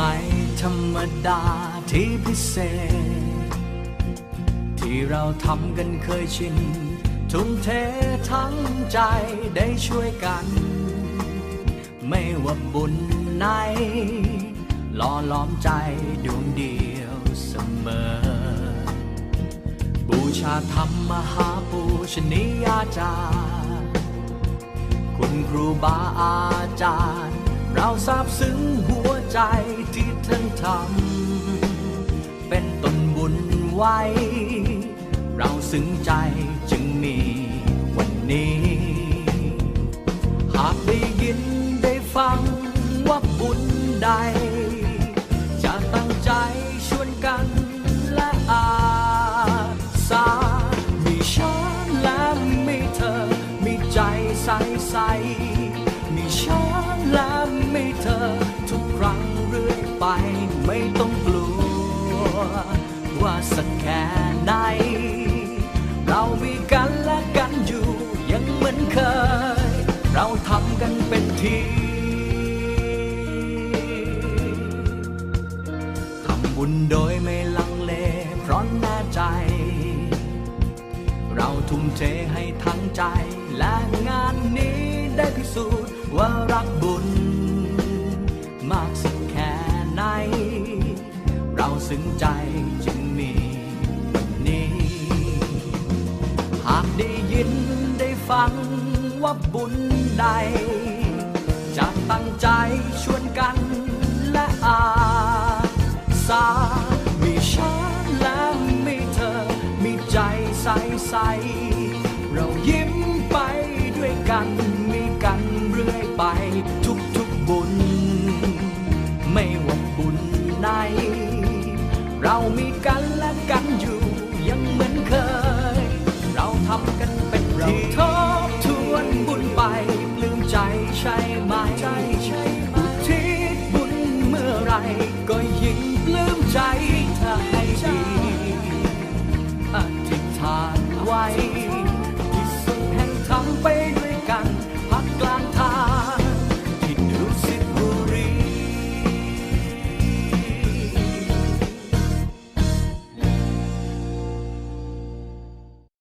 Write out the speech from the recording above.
ไมดาที่พิเศษ ที่เราทำกันเคยชิน ทุ่มเททั้งใจได้ช่วยกัน ไม่ว่าบุญไหนหล่อล้อมใจดวงเดียวเสมอ บูชาธรรมมหาปูชนียาจารย์คุณครูบาอาจารย์ เราซาบซึ้งหัวใจที่ท่านทำ เป็นต้นบุญไว้ เราซึ้งใจจึงมีวันนี้ หากได้ยินได้ฟังว่าบุญใด จะตั้งใจชวนกันและอาสามีฉันและมีเธอ มีใจใสใสมีฉัน สักแค่ไหน เรามีกันและกันอยู่ยังเหมือนเคย เราทำกันเป็นทีทำบุญโดยไม่ลังเลเพราะแน่ใจ เราทุ่มเทให้ทั้งใจและงานนี้ได้พิสูจน์ว่ารักบุญ มากสักแค่ไหน เราซึ้งใจ ฟังว่าบุญใด จะตั้งใจชวนกันและอาสามีฉันและมีเธอ มีใจใสใส เรายิ้มไปด้วยกัน มีกันเรื่อยไปทุกทุกบุญ ไม่ว่าบุญไหน เรามีกัน ก็ยิ่งปลื้มใจถ้าให้ดีอธิษฐาน